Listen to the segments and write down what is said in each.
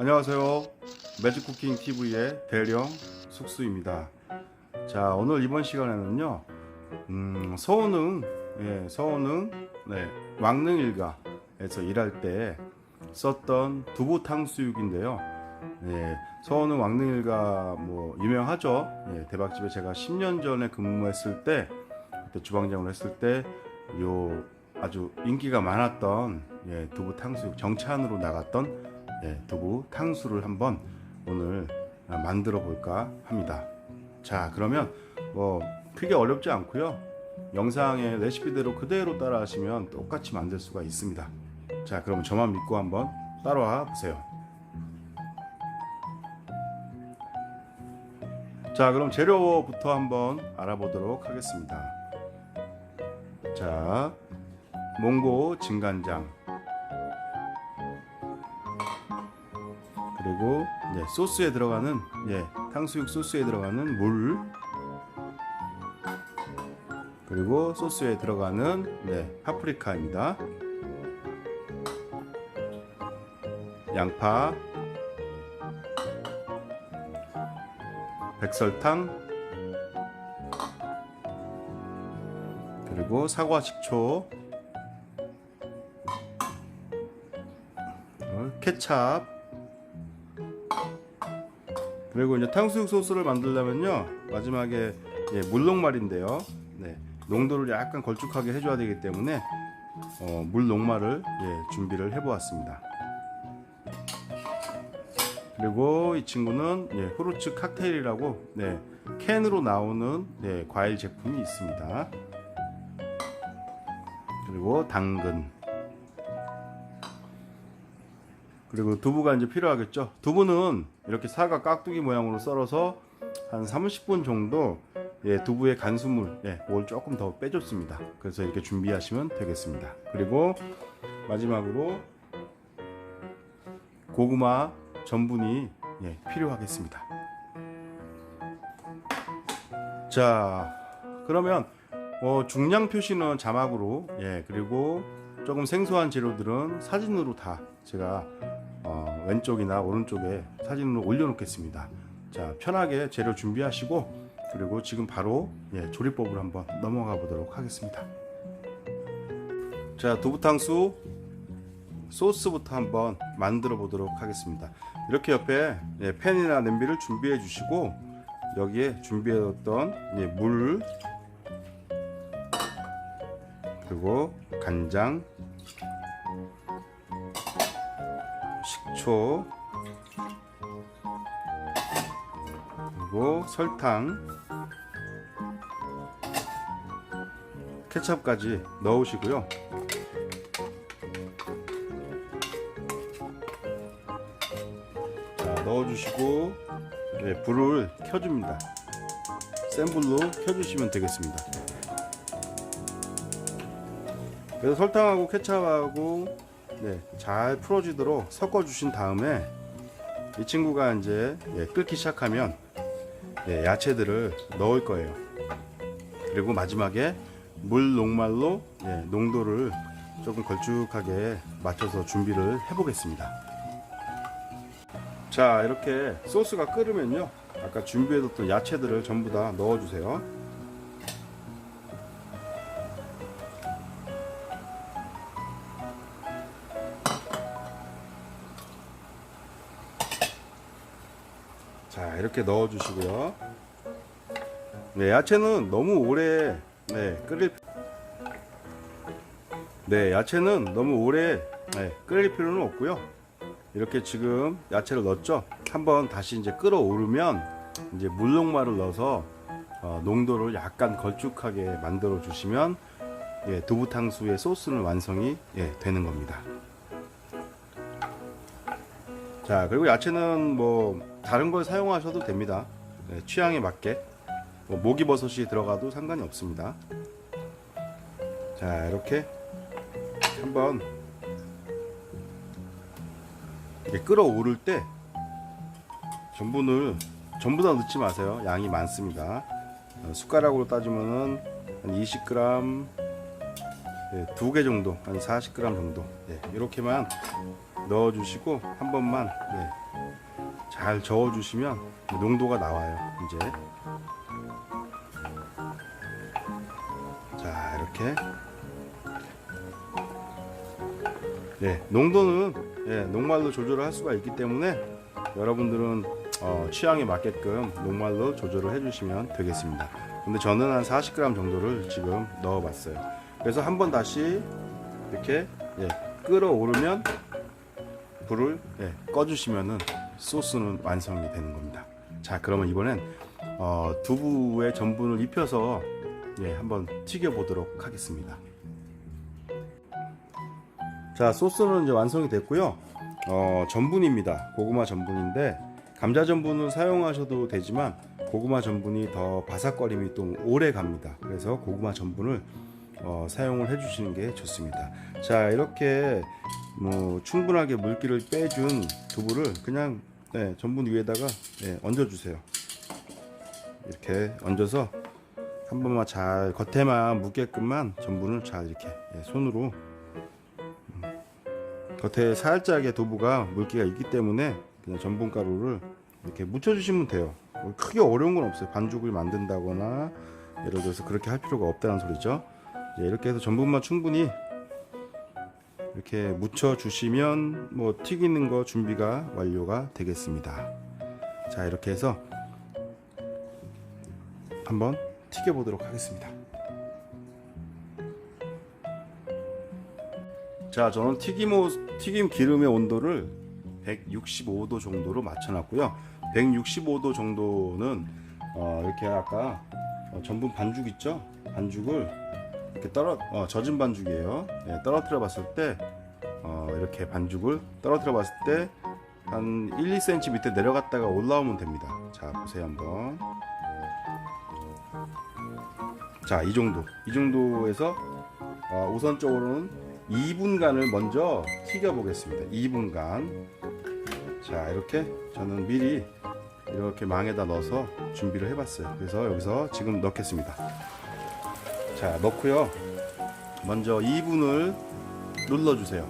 안녕하세요. 매직쿠킹 TV의 대령 숙수입니다. 자, 오늘 이번 시간에는요, 음, 서원흥, 예, 서원흥, 네, 왕릉일가에서 일할 때 썼던 두부 탕수육인데요. 예, 서원흥 왕릉일가 뭐 유명하죠. 예, 대박집에 제가 10년 전에 근무했을 때, 그때 주방장을 했을 때, 요 아주 인기가 많았던 예, 두부 탕수육 정찬으로 나갔던 예, 두부 탕수를 한번 오늘 아, 만들어 볼까 합니다. 자, 그러면 뭐 크게 어렵지 않고요. 영상의 레시피대로 그대로 따라 하시면 똑같이 만들 수가 있습니다. 자, 그럼 저만 믿고 한번 따라와 보세요. 자, 그럼 재료부터 한번 알아보도록 하겠습니다. 자, 몽고 진간장 그리고 이제 소스에 들어가는 예, 탕수육 소스에 들어가는 물. 그리고 소스에 들어가는 네, 파프리카입니다. 양파. 백설탕. 그리고 사과 식초. 어, 케찹 그리고 이제 탕수육 소스를 만들려면요 마지막에 예, 물녹말인데요 네, 농도를 약간 걸쭉하게 해줘야 되기 때문에 어, 물 녹말을 예, 준비를 해보았습니다. 그리고 이 친구는 예, 후르츠 칵테일이라고 네, 캔으로 나오는 네, 과일 제품이 있습니다. 그리고 당근 그리고 두부가 이제 필요하겠죠. 두부는 이렇게 사과 깍두기 모양으로 썰어서 한 30분 정도 예, 두부의 간수물 예, 뭘 조금 더 빼줬습니다. 그래서 이렇게 준비하시면 되겠습니다. 그리고 마지막으로 고구마 전분이 예, 필요하겠습니다. 자, 그러면 어, 중량 표시는 자막으로 예, 그리고 조금 생소한 재료들은 사진으로 다 제가 어, 왼쪽이나 오른쪽에 사진으로 올려놓겠습니다. 자, 편하게 재료 준비하시고 그리고 지금 바로 예, 조리법을 한번 넘어가 보도록 하겠습니다. 자, 두부탕수 소스부터 한번 만들어 보도록 하겠습니다. 이렇게 옆에 예, 팬이나 냄비를 준비해 주시고 여기에 준비해뒀던 예, 물 그리고 간장 식초 그리고 설탕 케첩까지 넣으시고요. 자, 넣어주시고 네, 불을 켜줍니다. 센 불로 켜주시면 되겠습니다. 그래서 설탕하고 케찹하고 네, 잘 풀어지도록 섞어 주신 다음에 이 친구가 이제 예, 끓기 시작하면 예, 야채들을 넣을 거예요. 그리고 마지막에 물 녹말로 예, 농도를 조금 걸쭉하게 맞춰서 준비를 해 보겠습니다. 자 이렇게 소스가 끓으면요 아까 준비해뒀던 야채들을 전부 다 넣어주세요. 자 이렇게 넣어 주시고요. 네 야채는 너무 오래 네 끓일 네 야채는 너무 오래 네, 끓일 필요는 없고요. 이렇게 지금 야채를 넣었죠. 한번 다시 이제 끓어오르면 이제 물녹말을 넣어서 어, 농도를 약간 걸쭉하게 만들어 주시면 예, 두부탕수의 소스는 완성이 예, 되는 겁니다. 자 그리고 야채는 뭐 다른 걸 사용하셔도 됩니다. 네, 취향에 맞게 뭐 목이버섯이 들어가도 상관이 없습니다. 자 이렇게 한번 이렇게 끓어오를 때 전분을 전부 다 넣지 마세요. 양이 많습니다. 어, 숟가락으로 따지면은 한 20g 두 개 정도, 한 40g 정도 예, 이렇게만 넣어주시고 한 번만 예, 잘 저어 주시면 농도가 나와요. 이제 자 이렇게 네 농도는 예, 녹말로 조절을 할 수가 있기 때문에 여러분들은 어, 취향에 맞게끔 녹말로 조절을 해주시면 되겠습니다. 근데 저는 한 40g 정도를 지금 넣어봤어요. 그래서 한번 다시 이렇게 예, 끓어오르면 불을 예, 꺼주시면은 소스는 완성이 되는 겁니다. 자, 그러면 이번엔 어, 두부에 전분을 입혀서 예, 한번 튀겨 보도록 하겠습니다. 자, 소스는 이제 완성이 됐고요. 어, 전분입니다. 고구마 전분인데 감자 전분을 사용하셔도 되지만 고구마 전분이 더 바삭거림이 좀 오래 갑니다. 그래서 고구마 전분을 어, 사용을 해주시는 게 좋습니다. 자, 이렇게 뭐 충분하게 물기를 빼준 두부를 그냥 네, 전분 위에다가 네, 얹어주세요. 이렇게 얹어서 한 번만 잘 겉에만 묻게끔만 전분을 잘 이렇게 예, 손으로 음, 겉에 살짝의 두부가 물기가 있기 때문에 그냥 전분 가루를 이렇게 묻혀주시면 돼요. 뭐 크게 어려운 건 없어요. 반죽을 만든다거나 예를 들어서 그렇게 할 필요가 없다는 소리죠. 이렇게 해서 전분만 충분히 이렇게 묻혀 주시면 뭐 튀기는 거 준비가 완료가 되겠습니다. 자 이렇게 해서 한번 튀겨 보도록 하겠습니다. 자 저는 튀김 튀김 기름의 온도를 165도 정도로 맞춰 놨고요. 165도 정도는 어, 이렇게 아까 어, 전분 반죽 있죠? 반죽을 이렇게 떨어 어, 젖은 반죽이에요. 예, 떨어뜨려 봤을 때 어, 이렇게 반죽을 떨어뜨려 봤을 때 한 1, 2cm 밑에 내려갔다가 올라오면 됩니다. 자 보세요 한번. 자 이 정도 이 정도에서 어, 우선적으로는 2분간을 먼저 튀겨 보겠습니다. 2분간. 자 이렇게 저는 미리 이렇게 망에다 넣어서 준비를 해봤어요. 그래서 여기서 지금 넣겠습니다. 자 넣고요. 먼저 2분을 눌러주세요.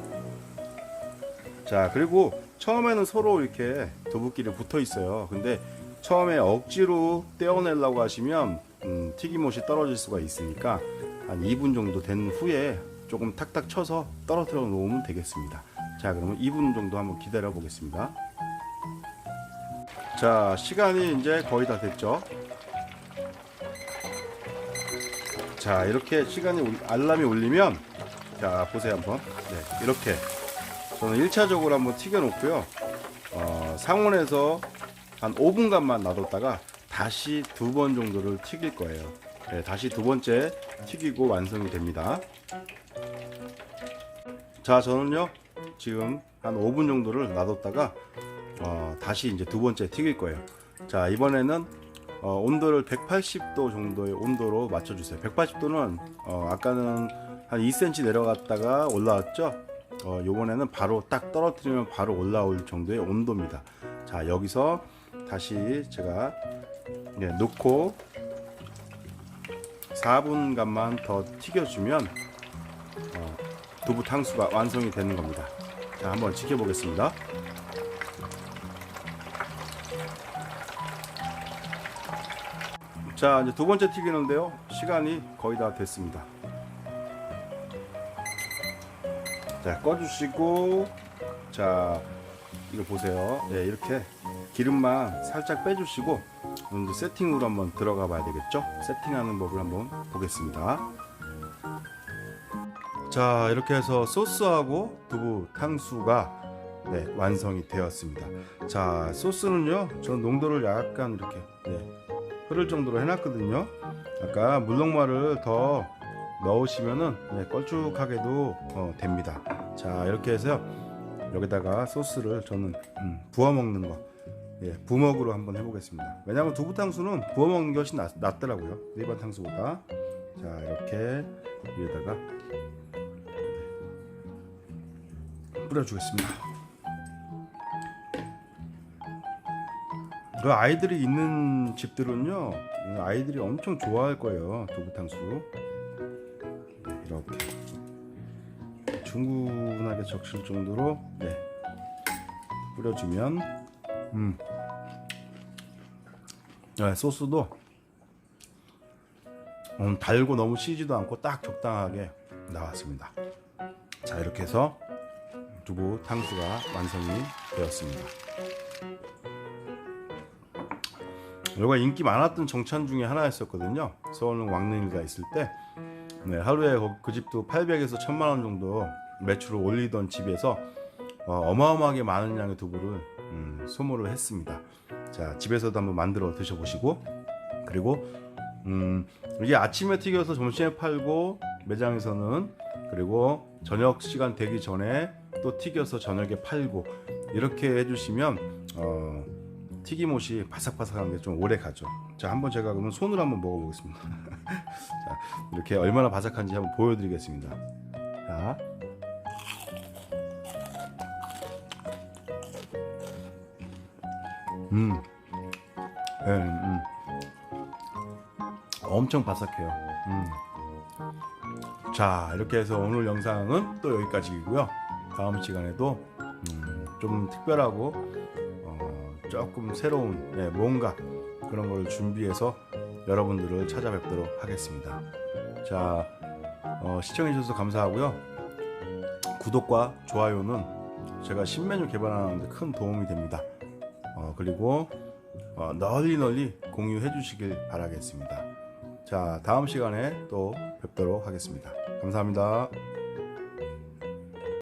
자 그리고 처음에는 서로 이렇게 두부끼리 붙어 있어요. 근데 처음에 억지로 떼어내려고 하시면 음, 튀김옷이 떨어질 수가 있으니까 한 2분 정도 된 후에 조금 탁탁 쳐서 떨어뜨려 놓으면 되겠습니다. 자 그러면 2분 정도 한번 기다려 보겠습니다. 자 시간이 이제 거의 다 됐죠. 자 이렇게 시간이 울- 알람이 울리면 자 보세요 한번. 네, 이렇게. 저는 1차적으로 한번 튀겨 놓고요. 어, 상온에서 한 5분간만 놔뒀다가 다시 두 번 정도를 튀길 거예요. 네, 다시 두 번째 튀기고 완성이 됩니다. 자 저는요 지금 한 5분 정도를 놔뒀다가 어, 다시 이제 두 번째 튀길 거예요. 자 이번에는 어, 온도를 180도 정도의 온도로 맞춰주세요. 180도는 어, 아까는 한 2cm 내려갔다가 올라왔죠. 어, 요번에는 바로 딱 떨어뜨리면 바로 올라올 정도의 온도입니다. 자 여기서 다시 제가 네, 놓고 4분간만 더 튀겨주면 어, 두부 탕수가 완성이 되는 겁니다. 자 한번 지켜보겠습니다. 자 이제 두 번째 튀기는데요. 시간이 거의 다 됐습니다. 자 꺼주시고 자 이거 보세요. 네 이렇게 기름만 살짝 빼주시고 이제 세팅으로 한번 들어가 봐야 되겠죠? 세팅하는 법을 한번 보겠습니다. 자 이렇게 해서 소스하고 두부 탕수가 네, 완성이 되었습니다. 자 소스는요 저는 농도를 약간 이렇게 네, 흐를 정도로 해놨거든요. 아까 물녹말을 더 넣으시면은 네, 걸쭉하게도 어, 됩니다. 자 이렇게 해서 여기다가 소스를 저는 음, 부어 먹는 거 예, 부먹으로 한번 해보겠습니다. 왜냐하면 두부 탕수는 부어 먹는 것이 낫, 낫더라고요. 일반 탕수보다. 자 이렇게 위에다가 뿌려주겠습니다. 그 아이들이 있는 집들은요, 아이들이 엄청 좋아할 거예요. 두부탕수. 네, 이렇게 충분하게 적실 정도로 네, 뿌려주면, 음, 네, 소스도 음, 달고 너무 시지도 않고 딱 적당하게 나왔습니다. 자 이렇게 해서 두부 탕수가 완성이 되었습니다. 이거 인기 많았던 정찬 중에 하나였었거든요. 서울은 왕릉일가 있을 때 네, 하루에 거- 그 집도 800에서 1000만 원 정도 매출을 올리던 집에서 어, 마어마하게 많은 양의 두부를 음, 소모를 했습니다. 자 집에서도 한번 만들어 드셔보시고 그리고 음, 이게 아침에 튀겨서 점심에 팔고 매장에서는 그리고 저녁 시간 되기 전에 또 튀겨서 저녁에 팔고 이렇게 해주시면 어, 튀김옷이 바삭바삭한 게 좀 오래 가죠. 자, 한번 제가 그러면 손으로 한번 먹어보겠습니다. 자, 이렇게 얼마나 바삭한지 한번 보여드리겠습니다. 자, 음, 네, 음, 엄청 바삭해요. 음. 자, 이렇게 해서 오늘 영상은 또 여기까지이고요. 다음 시간에도 음, 좀 특별하고 어, 조금 새로운 네, 뭔가 그런 걸 준비해서 여러분들을 찾아뵙도록 하겠습니다. 자, 어, 시청해주셔서 감사하고요. 구독과 좋아요는 제가 신메뉴 개발하는데 큰 도움이 됩니다. 어, 그리고 어, 널리 널리 공유해 주시길 바라겠습니다. 자, 다음 시간에 또 뵙도록 하겠습니다. 감사합니다.